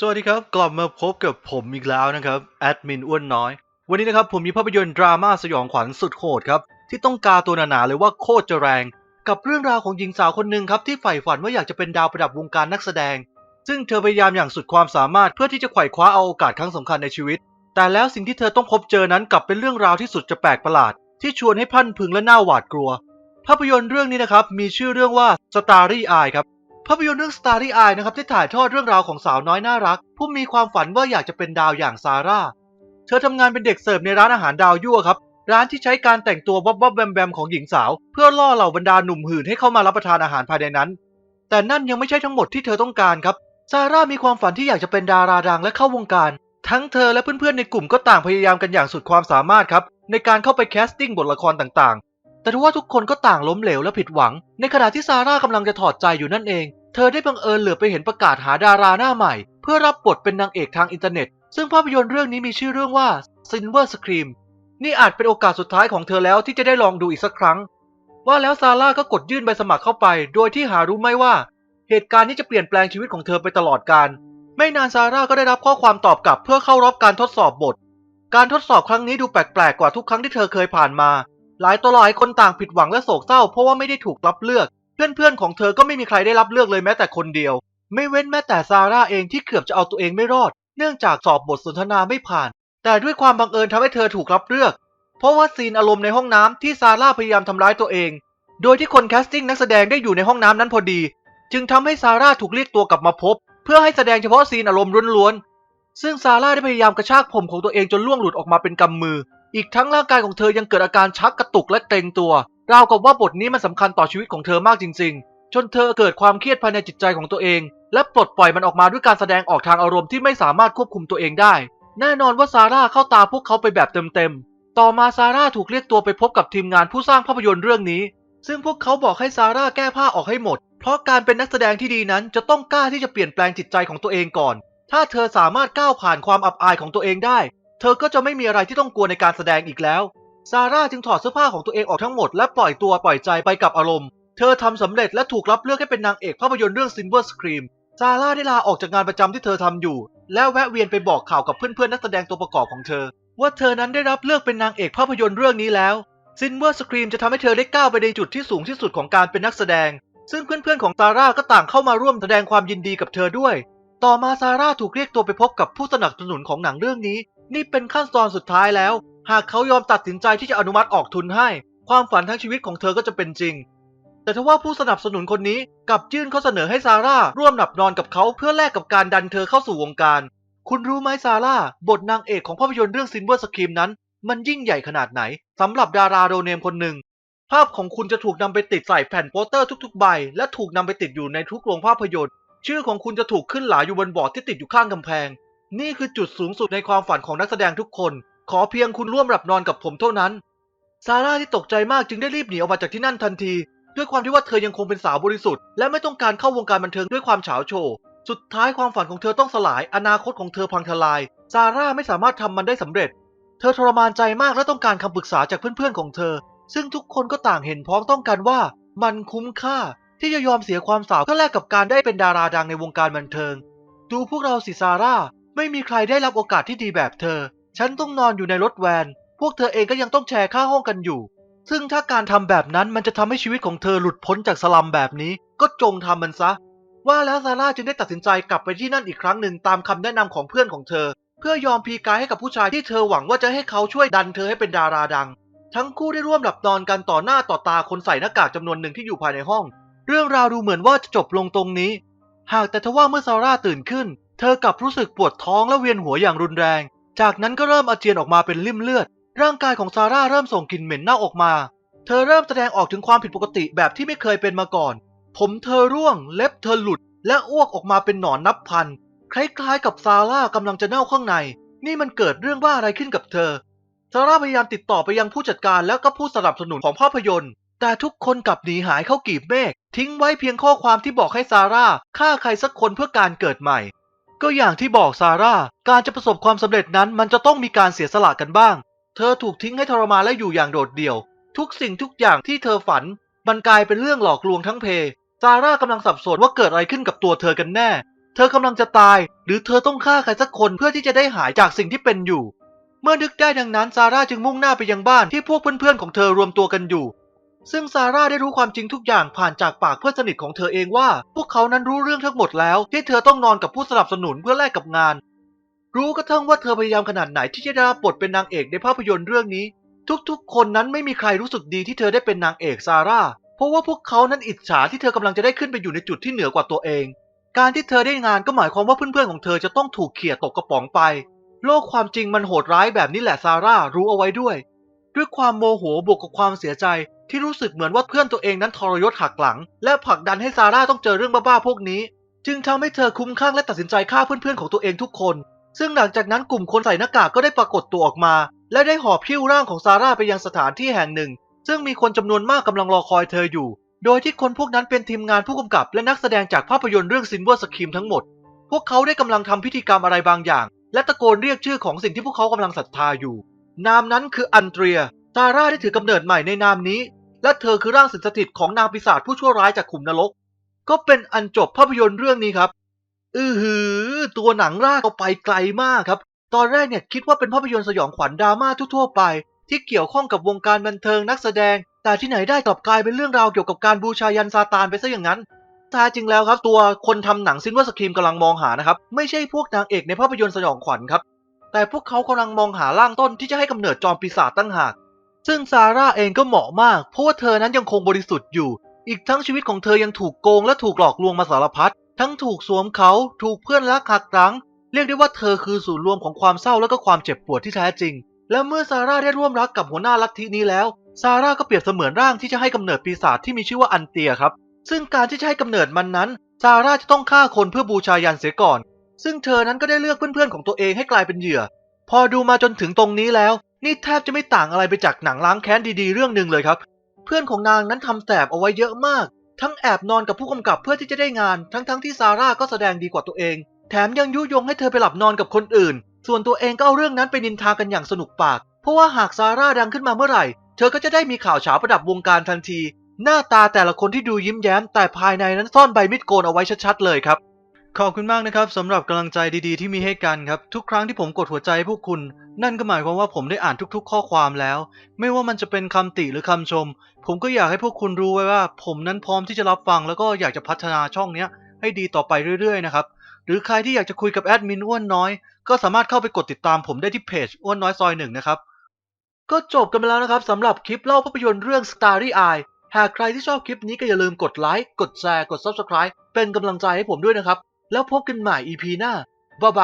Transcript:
สวัสดีครับ กลับมาพบกับผมอีกแล้วนะครับ แอดมินอ้วนน้อย วันนี้นะครับผมมีภาพยนตร์ดราม่าสยองขวัญสุดโหดครับ ที่ต้องกาตัวหนาๆเลยว่าโคตรจะแรง กับเรื่องราวของหญิงสาวคนหนึ่งครับ ที่ใฝ่ฝันว่าอยากจะเป็นดาวประดับวงการนักแสดง ซึ่งเธอพยายามอย่างสุดความสามารถเพื่อที่จะไขว่คว้าเอาโอกาสครั้งสำคัญในชีวิต แต่แล้วสิ่งที่เธอต้องพบเจอนั้นกลับเป็นเรื่องราวที่สุดจะแปลกประหลาด ที่ชวนให้พันพึงและน่าหวาดกลัว ภาพยนตร์เรื่องนี้นะครับมีชื่อเรื่องว่า Starry Eye ครับ ภาพยนตร์เรื่อง Starry Eye นะครับที่ถ่ายทอดเรื่องราวของสาวน้อยน่ารัก ผู้มีความฝันว่าอยากจะเป็นดาวอย่างซาร่า เธอทำงานเป็นเด็กเสิร์ฟในร้านอาหารดาวยั่วครับ ร้านที่ใช้การแต่งตัววับวับแบมแบมของหญิงสาว เพื่อล่อเหล่าบรรดาหนุ่มหื่นให้เข้ามารับประทานอาหารภายในนั้น แต่นั่นยังไม่ใช่ทั้งหมดที่เธอต้องการครับซาร่ามีความฝันที่อยากจะเป็นดาราดังและเข้าวงการ ทั้งเธอและเพื่อนๆในกลุ่มก็ต่างพยายามกันอย่างสุดความสามารถครับในการเข้าไปแคสติ้งบทละครต่างๆ แต่ทว่าทุกคนก็ต่างล้มเหลวและผิดหวัง ในขณะที่ซาร่ากำลังจะถอดใจอยู่นั่นเอง เธอได้บังเอิญเหลือไปเห็นประกาศหาดาราหน้าใหม่ เพื่อรับบทเป็นนางเอกทางอินเทอร์เน็ต ซึ่งภาพยนตร์เรื่องนี้มีชื่อเรื่องว่า Silver Scream นี่อาจเป็นโอกาสสุดท้ายของเธอแล้วที่จะได้ลองดูอีกสักครั้ง ว่าแล้วซาร่าก็กดยื่นใบสมัครเข้าไป โดยที่หารู้ไม่ว่า เหตุการณ์นี้จะเปลี่ยนแปลงชีวิตของเธอไปตลอดกาลไม่นานซาร่าก็ได้รับข้อความตอบกลับเพื่อเข้ารอบการทดสอบบท การทดสอบครั้งนี้ดูแปลกๆกว่าทุกครั้งที่เธอเคยผ่านมา หลายต่อหลายคนต่างผิดหวังและโศกเศร้าเพราะว่าไม่ได้ถูกรับเลือก เพื่อนๆของเธอก็ไม่มีใครได้รับเลือกเลยแม้แต่คนเดียว ไม่เว้นแม้แต่ซาร่าเองที่เกือบจะเอาตัวเองไม่รอด เนื่องจากสอบบทสนทนาไม่ผ่าน แต่ด้วยความบังเอิญทำให้เธอถูกรับเลือก เพราะว่าซีนอารมณ์ในห้องน้ำที่ซาร่าพยายามทำร้ายตัวเอง โดยที่คนแคสติ้งนักแสดงได้อยู่ในห้องน้ำนั้นพอดี จึงทำให้ซาร่าถูกเรียกตัวกลับมาพบ เพื่อให้แสดงเฉพาะซีนอารมณ์ล้วนๆซึ่งซาร่าได้พยายามกระชากผมของตัวเองจนล่วงหลุดออกมาเป็นกำมือ อีกทั้งร่างกายของเธอยังเกิดอาการชักกระตุกและเกรงตัวราวกับว่าบทนี้มันสำคัญต่อชีวิตของเธอมากจริง ๆ จนเธอเกิดความเครียดภายในจิตใจของตัวเอง และปลดปล่อยมันออกมาด้วยการแสดงออกทางอารมณ์ที่ไม่สามารถควบคุมตัวเองได้ แน่นอนว่าซาร่าเข้าตาพวกเขาไปแบบเต็มๆ ต่อมาซาร่าถูกเรียกตัวไปพบกับทีมงานผู้สร้างภาพยนตร์เรื่องนี้ ซึ่งพวกเขาบอกให้ซาร่าแก้ผ้าออกให้หมด เพราะการเป็นนักแสดงที่ดีนั้นจะต้องกล้าที่จะเปลี่ยนแปลงจิตใจของตัวเองก่อน ถ้าเธอสามารถก้าวผ่านความอับอายของตัวเองได้ เธอก็จะไม่มีอะไรที่ต้องกลัวในการแสดงอีกแล้ว ซาร่าจึงถอดเสื้อผ้าของตัวเองออกทั้งหมดและปล่อยตัวปล่อยใจไปกับอารมณ์ เธอทำสำเร็จและถูกรับเลือกให้เป็นนางเอกภาพยนตร์เรื่อง Silver Scream ซาร่าได้ลาออกจากงานประจำที่เธอทำอยู่ และแวะเวียนไปบอกข่าวกับเพื่อนๆนักแสดงตัวประกอบของเธอ ว่าเธอนั้นได้รับเลือกเป็นนางเอกภาพยนตร์เรื่องนี้แล้ว Silver Scream จะทำให้เธอได้ก้าวไปในจุดที่สูงที่สุดของการเป็นนักแสดง ซึ่งเพื่อนๆของซาร่าก็ต่างเข้ามาร่วมแสดงความยินดีกับเธอด้วย ต่อมาซาร่าถูกเรียกตัวไปพบกับผู้สนับสนุนของหนังเรื่องนี้ นี่เป็นขั้นตอนสุดท้ายแล้ว หากเขายอมตัดสินใจที่จะอนุมัติออกทุนให้ ความฝันทั้งชีวิตของเธอก็จะเป็นจริง แต่ทว่าผู้สนับสนุนคนนี้กลับยื่นข้อเสนอให้ซาร่าร่วมหลับนอนกับเขาเพื่อแลกกับการดันเธอเข้าสู่วงการ คุณรู้ไหมซาร่าบทนางเอกของภาพยนตร์เรื่องซินเวอร์สครีมนั้น มันยิ่งใหญ่ขนาดไหนสำหรับดาราโดเนมคนหนึ่งภาพของคุณจะถูกนำไปติดใส่แผ่นโปสเตอร์ทุกๆใบ และถูกนำไปติดอยู่ในทุกโรงภาพยนตร์ ชื่อของคุณจะถูกขึ้นหลาอยู่บนบอร์ดที่ติดอยู่ข้างกำแพง นี่คือจุดสูงสุดในความฝันของนักแสดงทุกคน ขอเพียงคุณร่วมหลับนอนกับผมเท่านั้น ซาร่าที่ตกใจมากจึงได้รีบหนีออกมาจากที่นั่นทันที ด้วยความที่ว่าเธอยังคงเป็นสาวบริสุทธิ์และไม่ต้องการเข้าวงการบันเทิงด้วยความเฉาโชว์สุดท้ายความฝันของเธอต้องสลาย อนาคตของเธอพังทลาย ซาร่าไม่สามารถทำมันได้สำเร็จ เธอทรมานใจมากและต้องการคำปรึกษาจากเพื่อนๆของเธอ ซึ่งทุกคนก็ต่างเห็นพ้องต้องกันว่า มันคุ้มค่าที่จะยอมเสียความสาวเพื่อแลกกับการได้เป็นดาราดังในวงการบันเทิง ดูพวกเราสิซาร่า ไม่มีใครได้รับโอกาสที่ดีแบบเธอ ฉันต้องนอนอยู่ในรถแวน พวกเธอเองก็ยังต้องแชร์ค่าห้องกันอยู่ ซึ่งถ้าการทำแบบนั้นมันจะทำให้ชีวิตของเธอหลุดพ้นจากสลัมแบบนี้ ก็จงทำมันซะ ว่าแล้วซาร่าจึงได้ตัดสินใจกลับไปที่นั่นอีกครั้งหนึ่งตามคำแนะนำของเพื่อนของเธอ เพื่อยอมพีกายให้กับผู้ชายที่เธอหวังว่าจะให้เขาช่วยดันเธอให้เป็นดาราดัง ทั้งคู่ได้ร่วมหลับนอนกันต่อหน้าต่อตาคนใส่หน้ากากจำนวนหนึ่งที่อยู่ภายในห้อง เรื่องราวดูเหมือนว่าจะจบลงตรงนี้ หากแต่ทว่าเมื่อซาร่าตื่นขึ้น เธอกลับรู้สึกปวดท้องและเวียนหัวอย่างรุนแรง จากนั้นก็เริ่มอาเจียนออกมาเป็นริ่มเลือด ร่างกายของซาร่าเริ่มส่งกลิ่นเหม็นเน่าออกมา เธอเริ่มแสดงออกถึงความผิดปกติแบบที่ไม่เคยเป็นมาก่อน ผมเธอร่วง เล็บเธอหลุด และอ้วกออกมาเป็นหนอนนับพัน คล้ายๆกับซาร่ากำลังจะเน่าข้างใน นี่มันเกิดเรื่องบ้าอะไรขึ้นกับเธอ ซาร่าพยายามติดต่อไปยังผู้จัดการแล้วก็ผู้สนับสนุนของภาพยนตร์ แต่ทุกคนกลับหนีหายเข้ากีบเมฆทิ้งไว้เพียงข้อความที่บอกให้ซาร่าฆ่าใครสักคนเพื่อการเกิดใหม่ ก็อย่างที่บอกซาร่า การจะประสบความสำเร็จนั้นมันจะต้องมีการเสียสละกันบ้าง เธอถูกทิ้งให้ทรมานและอยู่อย่างโดดเดี่ยว ทุกสิ่งทุกอย่างที่เธอฝัน มันกลายเป็นเรื่องหลอกลวงทั้งเพ ซาร่ากำลังสับสนว่าเกิดอะไรขึ้นกับตัวเธอกันแน่ เธอกำลังจะตาย หรือเธอต้องฆ่าใครสักคนเพื่อที่จะได้หายจากสิ่งที่เป็นอยู่ เมื่อนึกได้ดังนั้นซาร่าจึงมุ่งหน้าไปยังบ้านที่พวกเพื่อนๆของเธอรวมตัวกันอยู่ ซึ่งซาร่าได้รู้ความจริงทุกอย่างผ่านจากปากเพื่อนสนิทของเธอเองว่า พวกเขานั้นรู้เรื่องทั้งหมดแล้ว ที่เธอต้องนอนกับผู้สนับสนุนเพื่อแลกกับงาน รู้กระทั่งว่าเธอพยายามขนาดไหนที่จะได้รับบทเป็นนางเอกในภาพยนตร์เรื่องนี้ ทุกๆ คนนั้นไม่มีใครรู้สึกดีที่เธอได้เป็นนางเอกซาร่าเพราะว่าพวกเขานั้นอิจฉาที่เธอกำลังจะได้ขึ้นไปอยู่ในจุดที่เหนือกว่าตัวเอง การที่เธอได้งานก็หมายความว่าเพื่อนๆของเธอจะต้องถูกเขี่ยตกกระป๋องไป โลกความจริงมันโหดร้ายแบบนี้แหละซาร่ารู้เอาไว้ด้วย ด้วยความโมโหบวกกับความเสียใจ ที่รู้สึกเหมือนว่าเพื่อนตัวเองนั้นทรยศหักหลัง และผลักดันให้ซาร่าต้องเจอเรื่องบ้าๆพวกนี้ จึงทำให้เธอคุ้มข้างและตัดสินใจฆ่าเพื่อนๆของตัวเองทุกคน ซึ่งหลังจากนั้นกลุ่มคนใส่หน้ากากก็ได้ปรากฏตัวออกมา และได้หอบพิ้วร่างของซาร่าไปยังสถานที่แห่งหนึ่ง ซึ่งมีคนจำนวนมากกำลังรอคอยเธออยู่ โดยที่คนพวกนั้นเป็นทีมงานผู้กำกับ และนักแสดงจากภาพยนตร์เรื่องซินเวอร์สคิมทั้งหมด พวกเขาได้กำลังทำพิธีกรรมอะไรบางอย่าง และตะโกนเรียกชื่อของสิ่งที่พวกเขากำลังศรัทธาอยู่ นามนั้นคืออันเตรียซาร่าได้ถือกำเนิดใหม่ในนามนี้ และเธอคือร่างสิงสถิตของนางปีศาจผู้ชั่วร้ายจากขุมนรก ก็เป็นอันจบภาพยนตร์เรื่องนี้ครับ อือหือ ตัวหนังลากเอาไปไกลมากครับ ตอนแรกเนี่ยคิดว่าเป็นภาพยนตร์สยองขวัญดราม่าทั่วๆไป ที่เกี่ยวข้องกับวงการบันเทิงนักแสดง แต่ที่ไหนได้กลับกลายเป็นเรื่องราวเกี่ยวกับการบูชายันซาตานไปซะอย่างนั้นแท้จริงแล้วครับ ตัวคนทำหนังซินว่าสครีมกำลังมองหานะครับ ไม่ใช่พวกนางเอกในภาพยนตร์สยองขวัญครับ แต่พวกเขากำลังมองหาร่างต้นที่จะให้กำเนิดจอมปีศาจตั้งหาก ซึ่งซาร่าเองก็เหมาะมาก เพราะว่าเธอนั้นยังคงบริสุทธิ์อยู่ อีกทั้งชีวิตของเธอยังถูกโกงและถูกหลอกลวงมาสารพัด ทั้งถูกสวมเขา ถูกเพื่อนรักหักหลัง เรียกได้ว่าเธอคือศูนย์รวมของความเศร้าและก็ความเจ็บปวดที่แท้จริง และเมื่อซาร่าได้ร่วมรักกับหัวหน้าลัทธินี้แล้ว ซาร่าก็เปรียบเสมือนร่างที่จะให้กำเนิดปีศาจที่มีชื่อว่าอันเตียครับ ซึ่งการที่จะให้กำเนิดมันนั้น ซาร่าจะต้องฆ่าคนเพื่อบูชายันเสียก่อน ซึ่งเธอนั้นก็ได้เลือกเพื่อนๆของตัวเองให้กลายเป็นเหยื่อ พอดูมาจนถึงตรงนี้แล้ว นี่แทบจะไม่ต่างอะไรไปจากหนังล้างแค้นดีๆ เรื่องหนึ่งเลยครับ เพื่อนของนางนั้นทำแสบเอาไว้เยอะมาก ทั้งแอบนอนกับผู้กำกับเพื่อที่จะได้งาน ทั้งๆทที่ซาร่าก็แสดงดีกว่าตัวเอง แถมยังยุยงให้เธอไปหลับนอนกับคนอื่น ส่วนตัวเองก็เอาเรื่องนั้นไปนินทากันอย่างสนุกปาก เพราะว่าหากซาร่าดังขึ้นมาเมื่อไหร่ เธอก็จะได้มีข่าวเฉาประดับวงการทันที หน้าตาแต่ละคนที่ดูยิ้มแย้ม แต่ภายในนั้นซ่อนใบมีดโกนเอาไว้ชัดๆเลยครับขอบคุณมากนะครับสำหรับกำลังใจดีๆที่มีให้กันครับ ทุกครั้งที่ผมกดหัวใจพวกคุณ นั่นก็หมายความว่าผมได้อ่านทุกๆ ข้อความแล้ว ไม่ว่ามันจะเป็นคำติหรือคำชม ผมก็อยากให้พวกคุณรู้ไว้ว่า ผมนั้นพร้อมที่จะรับฟัง แล้วก็อยากจะพัฒนาช่องเนี้ยให้ดีต่อไปเรื่อยๆนะครับ หรือใครที่อยากจะคุยกับแอดมินอ้วนน้อย ก็สามารถเข้าไปกดติดตามผมได้ที่เพจอ้วนน้อยซอยหนึ่งนะครับ ก็จบกันไปแล้วนะครับสำหรับคลิปเล่าภาพยนตร์เรื่อง Starry Eye หากใครที่ชอบคลิปนี้ก็อย่าลืมกดไลค์ กดแชร์ กด Subscribe เป็นกำลังใจให้ผมด้วยนะครับ แล้วพบกันใหม่ EP หน้าบ๊ายบาย